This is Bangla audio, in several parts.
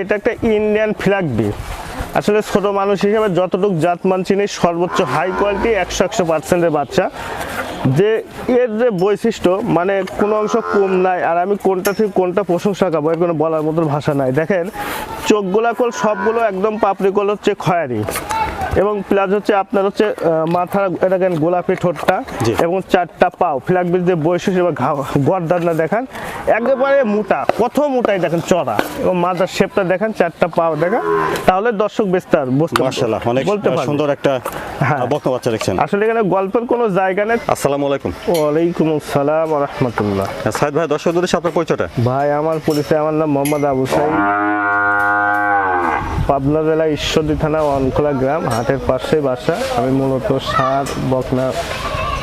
এটা একটা ইন্ডিয়ান ফ্ল্যাগ বি আসলে ছোট মানুষ হিসেবে যতটুকু জাত মান চিনি, সর্বোচ্চ হাই কোয়ালিটি একশো একশো পার্সেন্টের বাচ্চা। যে এর যে বৈশিষ্ট্য মানে কোনো অংশ কম নাই, আর আমি কোনটা থেকে কোনটা প্রশংসা খাব এর কোনো বলার মতো ভাষা নাই। দেখেন, চোখগুলা কল সবগুলো একদম পাপড়ি কল হচ্ছে খয়ারি। এবং প্লাস হচ্ছে আপনার হচ্ছে মাথার এটা দেখেন গোলাপি ঠোঁটটা এবং চারটা পাও ফ্ল্যাগ বিল যে বৈশিষ্ট্য বা গরদানটা দেখান। একেবারে মোটা কত মোটাই দেখেন চড়া এবং মাথার শেপটা দেখেন চারটা পাও দেখা তাহলে দর্শক বিস্তার বলতে। সুন্দর একটা হ্যাঁ। বক্তা বাচ্চা দেখছেন। আসলে এখানে গল্পের কোনো জায়গা নেই। আসসালামু আলাইকুম। ওয়ালাইকুম আসসালাম রহমতুল্লাহ। সাইদ ভাই দর্শক দূরে আপনার পরিচয়টা? ভাই আমার পরিচয় আমার নাম মোহাম্মদ আবু সাইদ। পাবনা জেলা ঈশ্বরদী থানা অনখোলা গ্রাম, হাটের পাশে বাসা। আমি মূলত সার, বকনা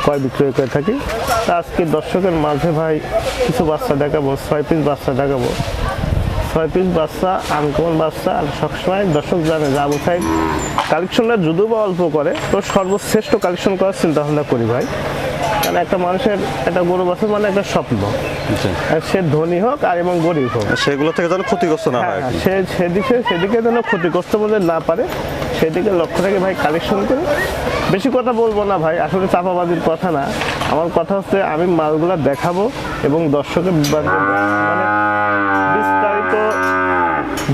ক্রয় বিক্রয় করে থাকি। তা আজকে দর্শকের মাঝে ভাই কিছু বাচ্চা দেখাবো, ছয় পিস বাচ্চা দেখাবো। ছয় পিস বাচ্চা, আনকমন বাচ্চা, আর সবসময় দর্শক জানে যে আবু সাইদ কালেকশনটা যদিও বা অল্প করে, তো সর্বশ্রেষ্ঠ কালেকশন করার চিন্তা ভাবনা করি ভাই। কারণ একটা মানুষের একটা গরু বাছুর মানে একটা স্বপ্ন। আর সে ধনী হোক আর এবং গরিব হোক। সেগুলো থেকে যেন ক্ষতিগ্রস্ত না হয় সে সেদিকে সেদিকে যেন ক্ষতিগ্রস্ত বলে না পারে সেদিকে লক্ষ্য রেখে ভাই কালেকশন করে। বেশি কথা বলব না ভাই আসলে চাপাবাজির কথা না। আমার কথা হচ্ছে আমি মালগুলা দেখাবো এবং দর্শকের মানে বিস্তারিত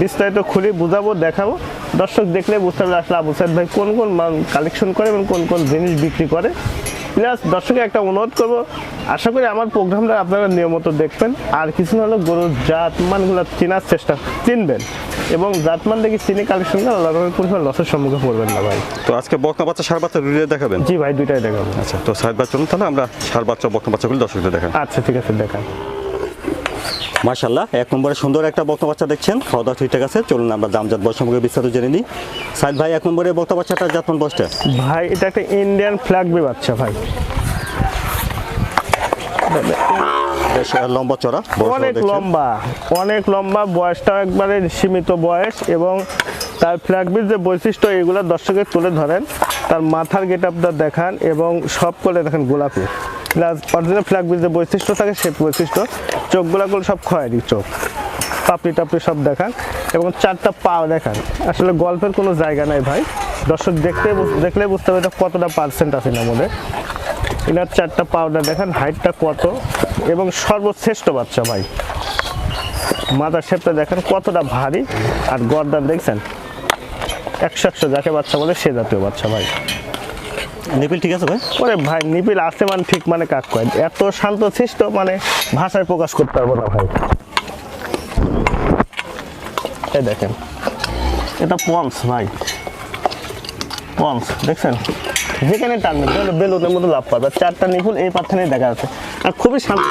বিস্তারিত খুলে বুঝাবো দেখাবো। দর্শক দেখলে বুঝতে পারবে আসলে আবু সাইদ ভাই কোন কোন মাল কালেকশন করে এবং কোন কোন জিনিস বিক্রি করে। প্লাস দর্শকে একটা অনুরোধ করব আশা করি আমার প্রোগ্রামটা আপনারা নিয়মিত দেখবেন। আর কিছু না হলো গরুর জাত মানগুলো চেনার চেষ্টা চিনবেন। এবং জাতমান দেখি চিনি কালেকশন করে পরিমাণ লসের সম্মুখীন পড়বেন না ভাই। তো আজকে বকনা বাচ্চা সার বাচ্চা দুটোই দেখাবেন? জি ভাই দুইটাই দেখাবেন আচ্ছা তো সার বাচ্চা তাহলে আমরা সার বাচ্চা বকনা বাচ্চাগুলি দর্শকদের দেখান আচ্ছা ঠিক আছে দেখান। মার্শাল্লাহ এক নম্বরে সুন্দর একটা বক্তা বাচ্চা দেখছেন। খাওয়া দাওয়া ঠিকঠাক আছে চলুন আমরা দামজাত বয়স সম্পর্কে বিস্তারিত জেনে নিই। সাইদ ভাই এক নম্বরে বক্তা বাচ্চাটা জাতমান বয়সটা? ভাই এটা একটা ইন্ডিয়ান ফ্ল্যাগ বি বাচ্চা ভাই। বেশ লম্বা চড়া অনেক লম্বা অনেক লম্বা বয়সটা একবারে সীমিত বয়স এবং তার ফ্ল্যাগবির যে বৈশিষ্ট্য এগুলো দর্শকের তুলে ধরেন তার মাথার গেট আপটা দেখান এবং সব করে দেখেন গোলাপি। প্লাস অরিজিনাল ফ্ল্যাগবির যে বৈশিষ্ট্য থাকে সে বৈশিষ্ট্য চোখগুলো সব খয়েরি চোখ। পাপড়ি টাপড়ি সব দেখান এবং চারটা পা দেখান। আসলে গল্পের কোনো জায়গা নাই ভাই। দর্শক দেখতে দেখলে বুঝতে হবে এটা কতটা পার্সেন্ট আছে না মধ্যে এনার চারটা পাউডার দেখেন, হাইটটা কত এবং সর্বশ্রেষ্ঠ বাচ্চা ভাই। মাথার শেপটা দেখেন, কতটা ভারী। আর গর্দান দেখছেন, একশো একশো যাকে বাচ্চা বলে সে জাতীয় বাচ্চা ভাই। নিপিল ঠিক আছে ভাই? ওরে ভাই, নিপিল আসতে মানে ঠিক মানে কাক কয়? এত শান্ত শিষ্ট মানে ভাষায় প্রকাশ করতে পারব না ভাই। এই দেখেন। এটা পন্স ভাই। পন্স দেখছেন? যেখানে টানবেন তাহলে বেলুনের মতো লাভ পাবে। চারটা নিপুল এই পার্থনে দেখা যাচ্ছে। আর খুবই শান্ত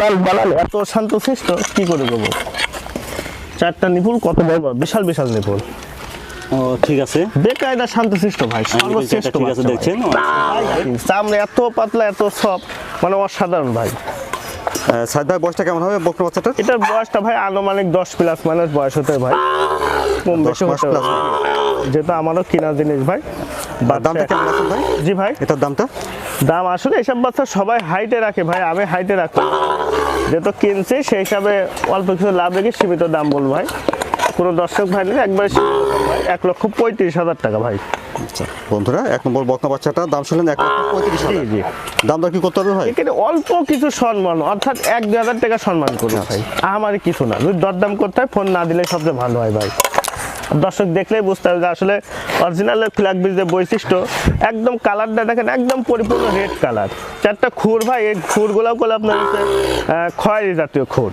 লাল বালাল, এত শান্ত শিষ্ট কি করে দেবো চারটা নিপুল কত বড়, বিশাল বিশাল নিপুল। ও ঠিক আছে। বেকায়দা শান্ত শিষ্ট ভাই সর্বশ্রেষ্ঠ ঠিক আছে। দেখছেন? চামড়া এত পাতলা এত সব মানে অসাধারণ ভাই। আহ, সাইদ ভাই বয়সটা কেমন হবে? বাচ্চাটা? এটার বয়সটা ভাই আনুমানিক দশ প্লাস মাইনাস বয়স হতে ভাই। কম বেশি হতে আমারও কিনা জিনিস ভাই। আর দামটা কেমন আছে ভাই? জি ভাই। এটার দামটা? দাম আসলে এসব বাচ্চা সবাই হাইটে রাখে ভাই আমি হাইটে রাখব যেহেতু কিনছি সেই হিসাবে অল্প কিছু লাভ রেখে সীমিত দাম বলব ভাই। কোনো দর্শক ভাই নিলে একবার এক লক্ষ পঁয়ত্রিশ হাজার টাকা ভাই। আচ্ছা বন্ধুরা এক নম্বর বকনা বাচ্চাটা দাম শুনলেন এক লক্ষ পঁয়ত্রিশ হাজার। জি দাম দর কি করতে হবে ভাই? এখানে অল্প কিছু সম্মান অর্থাৎ এক দুই হাজার টাকা সম্মান করি ভাই। আমার কিছু না যদি দরদাম করতে হয় ফোন না দিলে সবচেয়ে ভালো হয় ভাই। দর্শক দেখলেই বুঝতে হবে যে আসলে অরিজিনাল ফ্ল্যাগ যে বৈশিষ্ট্য একদম কালারটা দেখেন একদম পরিপূর্ণ রেড কালার চারটা খুর ভাই এই খুরগুলোও করলে আপনার খয়েরি জাতীয় খুর।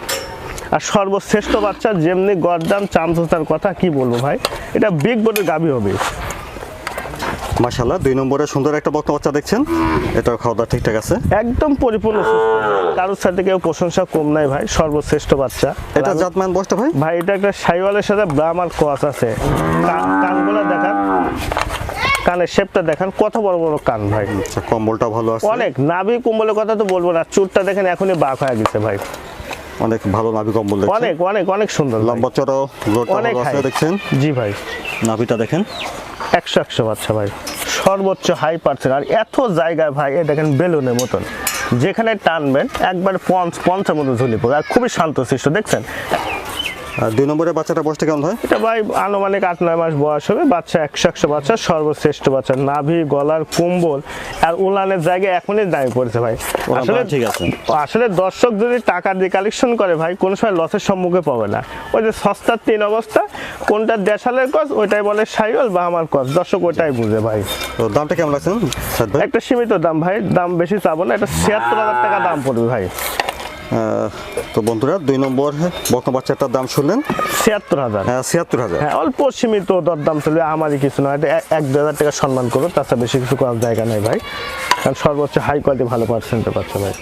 আর সর্বশ্রেষ্ঠ বাচ্চা যেমনি গরদাম চামচার কথা কি বলব ভাই? এটা বিগ বোর্ডের গাবি হবে। মাশাল্লাহ দুই নম্বরে সুন্দর একটা বকনা বাচ্চা দেখছেন। এটা খাওয়া দাওয়া ঠিকঠাক আছে। একদম পরিপূর্ণ। কারোর সাথে কেউ প্রশংসা কম নাই ভাই সর্বশ্রেষ্ঠ বাচ্চা। এটা জাতমান বয়সটা ভাই? ভাই এটা একটা সাইওয়ালের সাথে ব্রাহ্মার কোয়াস আছে। কান- কানগুলো দেখান। কানের শেপটা দেখান। কত বড় বড় কান ভাই। আচ্ছা কম্বলটা ভালো আছে। অনেক। নাভি কম্বলের কথা তো বলব না। চুরটা দেখেন এখনই বাঘ হয়ে গেছে ভাই। অনেক ভালো নাভি কম্বল দেখছেন। অনেক অনেক অনেক সুন্দর লম্বা চড়ো অনেক দেখছেন? জি ভাই। নাভিটা দেখেন। একশো একশো বাচ্চা ভাই। সর্বোচ্চ হাই পার্সেন্ট আর এত জায়গায় ভাই এ দেখেন বেলুনের মতন। যেখানে টানবেন একবার পঞ্চ পঞ্চের মতো ঝুলি পড়বে। আর খুবই শান্ত শিষ্ট দেখছেন? আর দুই নম্বরে বাচ্চাটা বয়সটা কেমন হয়? এটা ভাই আনুমানিক আট নয় মাস বয়স হবে। বাচ্চা একশো একশো বাচ্চা সর্বশ্রেষ্ঠ বাচ্চা। নাভি গলার কুম্বল আর উলানের জায়গায় এখনই দামি পড়েছে ভাই। আসলে ঠিক আছে। আসলে দর্শক যদি টাকা দিয়ে কালেকশন করে ভাই কোনো সময় লসের সম্মুখে পাবে না। ওই যে সস্তার তিন অবস্থা কোনটা দেশালের কস ওইটাই বলে সাইওয়াল বা আমার কস দর্শক ওইটাই বুঝে ভাই। তো দামটা কেমন লাগছে? ভাই? একটা সীমিত দাম ভাই দাম বেশি চাবো না এটা ছিয়াত্তর হাজার টাকা দাম পড়বে ভাই। তো বন্ধুরা দুই নম্বর বকনা বাচ্চাটার দাম শুনলেন? ছিয়াত্তর হাজার। হ্যাঁ ছিয়াত্তর হাজার। হ্যাঁ অল্প সীমিত দরদাম চলবে আমারই কিছু নয় এক- দু হাজার টাকা সম্মান করো তাছাড়া বেশি কিছু করার জায়গা নেই ভাই। কারণ সর্বোচ্চ হাই কোয়ালিটি ভালো পার্সেন্টে পাচ্ছে ভাই।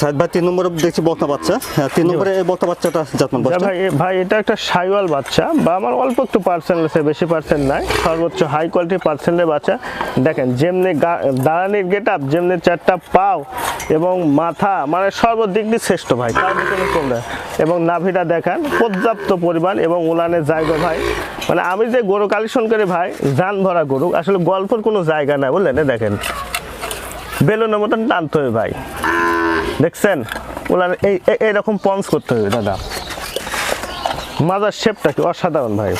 সাইদ ভাই তিন নম্বরে দেখছি বকনা বাচ্চা। হ্যাঁ, তিন নম্বরে এই বকনা বাচ্চাটা জাতমান বাচ্চা। ভাই ভাই এটা একটা সাইওয়াল বাচ্চা বা আমার অল্প একটু পার্সেন্ট আছে বেশি পার্সেন্ট নাই সর্বোচ্চ হাই কোয়ালিটি পার্সেন্টের বাচ্চা। দেখেন যেমনি দাঁড়ানির গেট আপ যেমনি চারটা পাও এবং মাথা মানে সর্বদিক দিয়ে শ্রেষ্ঠ ভাই। এবং নাভিটা দেখান পর্যাপ্ত পরিমাণ এবং উলানের জায়গা ভাই। মানে আমি যে গরু কালেকশন করি ভাই যান ভরা গরু আসলে গল্পের কোনো জায়গা নাই বুঝলেন? এই দেখেন বেলুনের মতন টানতে হবে ভাই। দেখছেন? উলান এই এই- এইরকম পঞ্চ করতে হবে দাদা। মাজার শেপটা কি অসাধারণ ভাই।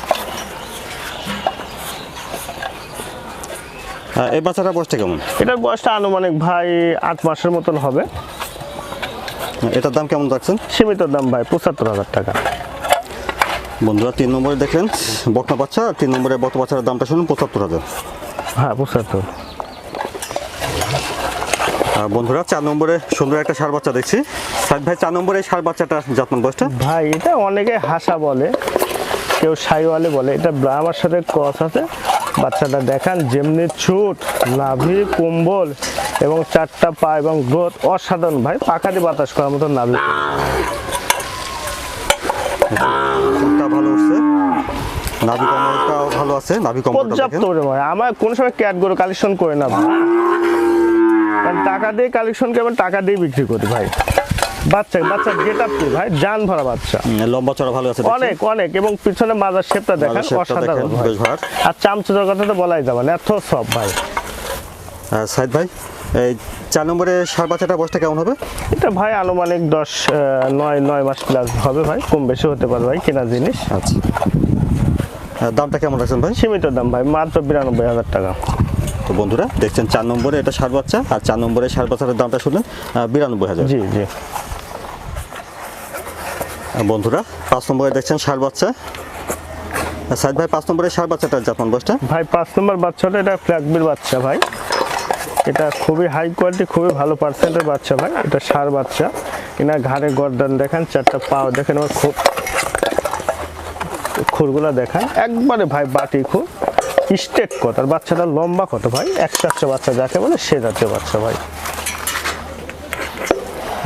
হ্যাঁ, এই বাচ্চাটা বয়সটা কেমন? এটার বয়সটা আনুমানিক ভাই আট মাসের মতন হবে। এটার দাম কেমন রাখছেন? সীমিত দাম ভাই পঁচাত্তর হাজার টাকা। বন্ধুরা তিন নম্বরে দেখলেন বকনা বাচ্চা তিন নম্বরে বকনা বাচ্চার দামটা শুনুন পঁচাত্তর হাজার। হ্যাঁ পঁচাত্তর। বন্ধুরা চার নম্বরে সুন্দর একটা সার বাচ্চা দেখছি। সাইদ ভাই চার নম্বরে এই সার বাচ্চাটা যত্ন বয়সটা? ভাই এটা অনেকে হাসা বলে কেউ সাইওয়ালে বলে। এটা ব্রাহ্মার সাথে ক্রস আছে। বাচ্চাটা দেখান যেমনি ছুট নাভি কুম্বল এবং চারটা পা এবং গ্রোথ অসাধারণ। ভাই পাখা দিয়ে বাতাস করার মতো নাভি। ভালো উঠছে নাভি কম্বলটাও ভালো আছে নাভি পর্যাপ্ত আমার কোনো সময় ক্যাট গরু কালেকশন করে না ভাই। কারণ টাকা দিয়ে কালেকশন আমি টাকা দিয়ে বিক্রি করি ভাই। বাচ্চা বাচ্চা গেট আপ ভাই জান ভরা বাচ্চা। লম্বা চড়া ভালো আছে অনেক অনেক এবং পিছনে মাজার শেপটা দেখেন অসাধারণ বেশ ভার। আর চামচুটার কথা তো বলাই যাবে না এত সব ভাই। আর সাইদ ভাই এই চার নম্বরে সার বাচ্চাটা বয়সটা কেমন হবে? এটা ভাই আনুমানিক দশ নয় নয় মাস প্লাস হবে ভাই কম বেশি হতে পারে ভাই কেনা জিনিস। আচ্ছা। দামটা কেমন রাখছেন ভাই? সীমিত দাম ভাই মাত্র বিরানব্বই হাজার টাকা। তো বন্ধুরা দেখছেন চার নম্বরে এটা সার বাচ্চা আর চার নম্বরে সার বাচ্চার দামটা শুনলেন বিরানব্বই হাজার। জি জি। আর বন্ধুরা পাঁচ নম্বরে দেখছেন সার বাচ্চা। সাইদ ভাই পাঁচ নম্বরে সার বাচ্চাটা জাপান বয়সটা? ভাই পাঁচ নম্বর বাচ্চাটা এটা ফ্ল্যাগবির বাচ্চা ভাই। এটা খুবই হাই কোয়ালিটি খুবই ভালো পার্সেন্টের বাচ্চা ভাই। এটা সার বাচ্চা। এনার ঘাড়ে গর্দান দেখেন চারটা পাও দেখেন আমার খুব খুরগুলা দেখান। একবারে ভাই বাটি খুব। স্টেট কত? আর বাচ্চাটা লম্বা কত ভাই? একশো একশো বাচ্চা যাকে বলে সে জাতীয় বাচ্চা ভাই।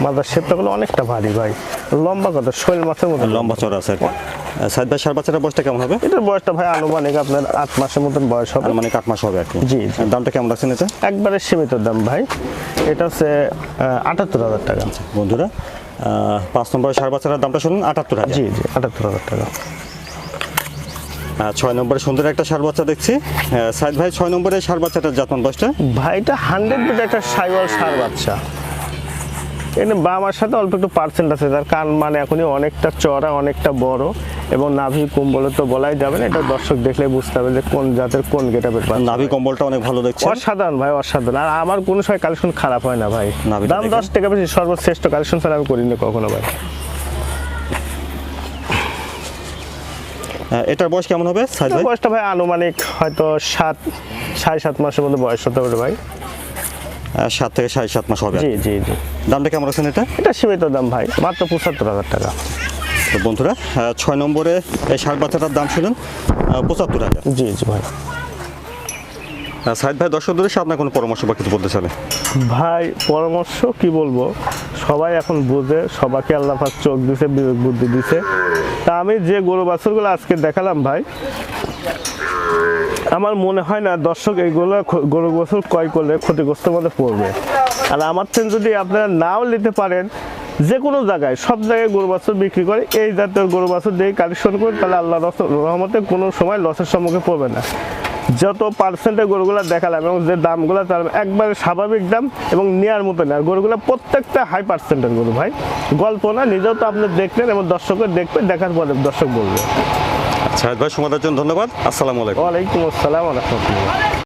মাদার শেপটা অনেকটা ভারী ভাই। লম্বা কত? শৈল মাছের মতো লম্বা চড়া আছে। সাইদ ভাই সার বাচ্চাটার বয়সটা কেমন হবে? এটার বয়সটা ভাই আনুমানিক আপনার আট মাসের মতন বয়স হবে। মানে কাঠ মাস হবে আর কি। জি। দামটা কেমন রাখছেন এটা? একবারে সীমিত দাম ভাই। এটা হচ্ছে আটাত্তর হাজার টাকা। বন্ধুরা পাঁচ নম্বরে সার বাচ্চাটার দামটা শুনুন আটাত্তর হাজার। জি জি আটাত্তর হাজার টাকা। ছয় নম্বরে সুন্দর একটা সার বাচ্চা দেখছি। সাইদ ভাই ছয় নম্বরে সার বাচ্চাটার জাতমান বয়সটা ভাইটা হান্ড্রেড বিট একটা সাইওয়াল সার বাচ্চা। এখানে বাবার সাথে অল্প একটু পার্সেন্ট আছে তার কান মানে এখনই অনেকটা চড়া অনেকটা বড় এবং নাভি কম্বলে তো বলাই যাবে না। এটা দর্শক দেখলে বুঝতে হবে যে কোন জাতের কোন গেটাপের নাভি কম্বলটা অনেক ভালো দেখছে অসাধারণ ভাই অসাধারণ। আর আমার কোনো সময় কালেকশন খারাপ হয় না ভাই। দাম দশ টাকা বেশি সর্বশ্রেষ্ঠ কালেকশন ছাড়া আমি করিনি কখনো ভাই। এটার বয়স কেমন হবে সাইদ ভাই? বয়সটা ভাই আনুমানিক হয়তো সাত সাড়ে সাত মাসের মধ্যে বয়স হতে পারে ভাই। সাত থেকে সাড়ে সাত মাস হবে। জি জি জি। দামটা কেমন আছেন এটা? এটা সীমিত দাম ভাই মাত্র পঁচাত্তর হাজার টাকা। তো বন্ধুরা ছয় নম্বরে এই সার বাচ্চাটার দাম শুনুন পঁচাত্তর হাজার। জি জি ভাই। সাইদ ভাই দর্শকদের সাথে আপনার কোনো পরামর্শ বা কিছু বলতে চান ভাই পরামর্শ কি বলব? সবাই এখন বুঝে সবাইকে আল্লাহ পাক চোখ দিছে, বিবেক বুদ্ধি দিছে। তা আমি যে গরু বাছুরগুলো আজকে দেখালাম ভাই, আমার মনে হয় না দর্শক এইগুলো গরু বাছুর ক্রয় করলে ক্ষতিগ্রস্ত মধ্যে পড়বে। আর আমার থেকে যদি আপনারা নাও নিতে পারেন যে কোনো জায়গায়, সব জায়গায় গরু বাছুর বিক্রি করে, এই জাতীয় গরু বাছুর দিয়ে কালেকশন করে তাহলে আল্লাহ রহমতে কোনো সময় লসের সম্মুখে পড়বে না। যত পার্সেন্টে গরুগুলো দেখালাম এবং যে দামগুলো তার একবারে স্বাভাবিক দাম এবং নেওয়ার মতো নেয় গরুগুলো প্রত্যেকটা হাই পার্সেন্টের গরু ভাই। গল্প না নিজেও তো আপনি দেখলেন এবং দর্শকের দেখবেন দেখার পরে দর্শক বলবে। আচ্ছা ভাই সময় জন্য ধন্যবাদ। আসসালামু আলাইকুম। ওয়ালাইকুম আসসালাম রহমতুল্লাহ।